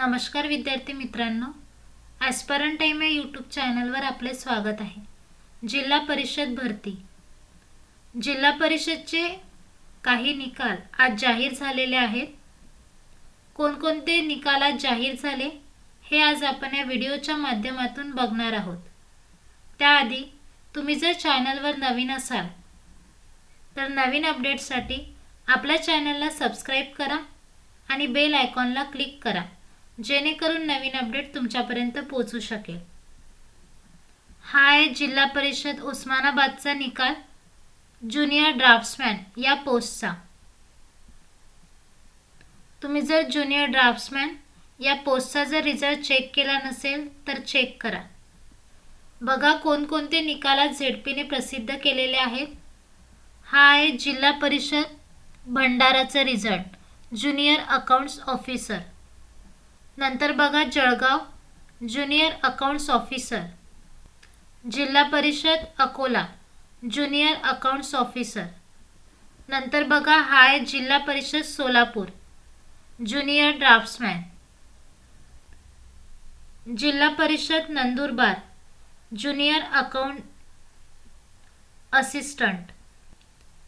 नमस्कार विद्यार्थी मित्रांनो ॲस्परन टाईम या यूट्यूब चॅनलवर आपले स्वागत आहे. जिल्हा परिषद भरती. जिल्हा परिषदचे काही निकाल आज जाहीर झालेले आहेत. कोणकोणते निकाल आज जाहीर झाले हे आज आपण या व्हिडिओच्या माध्यमातून बघणार आहोत. त्याआधी तुम्ही जर चॅनलवर नवीन असाल तर नवीन अपडेट्ससाठी आपल्या चॅनलला सबस्क्राईब करा आणि बेल आयकॉनला क्लिक करा. जेणेकरून नवीन अपडेट तुमच्यापर्यंत पोहोचू शकेल. हा आहे जिल्हा परिषद उस्मानाबादचा निकाल. ज्युनियर ड्राफ्ट्समॅन या पोस्टचा. तुम्ही जर ज्युनियर ड्राफ्ट्समॅन या पोस्टचा जर रिझल्ट चेक केला नसेल तर चेक करा. बघा कोणकोणते निकालात झेडपीने प्रसिद्ध केलेले आहेत. हा आहे जिल्हा परिषद भंडाराचा रिझल्ट. Junior accounts officer. नंतर बघा जळगाव ज्युनियर अकाउंट्स ऑफिसर. जिल्हा परिषद अकोला ज्युनियर अकाउंट्स ऑफिसर. नंतर बघा हाय जिल्हा परिषद सोलापूर ज्युनियर ड्राफ्ट्समॅन. जिल्हा परिषद नंदुरबार ज्युनियर अकाउंट असिस्टंट.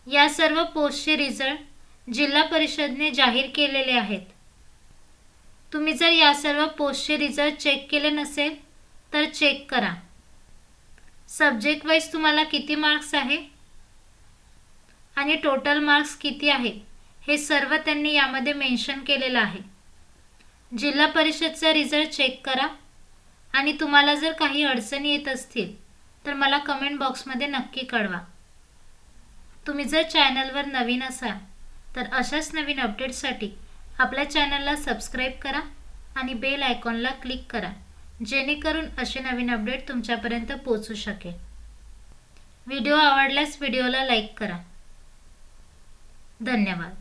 या सर्व पोस्टचे रिझल्ट जिल्हा परिषदने जाहीर केलेले आहेत. तुम्ही जर या सर्व पोस्टचे रिझल्ट चेक केले नसेल तर चेक करा. सब्जेक्ट वाईज तुम्हाला किती मार्क्स आहे? आणि टोटल मार्क्स किती आहे हे सर्व त्यांनी यामध्ये मेन्शन केलेलं आहे. जिल्हा परिषदचा रिझल्ट चेक करा. आणि तुम्हाला जर काही अडचणी येत असतील तर मला कमेंट बॉक्समध्ये नक्की कळवा. तुम्ही जर चॅनलवर नवीन असाल तर अशाच नवीन अपडेटसाठी आपल्या चॅनलला सबस्क्राईब करा आणि बेल आयकॉनला क्लिक करा जेणेकरून असे नवीन अपडेट तुमच्यापर्यंत पोचू शकेल. व्हिडिओ आवडल्यास व्हिडिओला लाईक करा. धन्यवाद.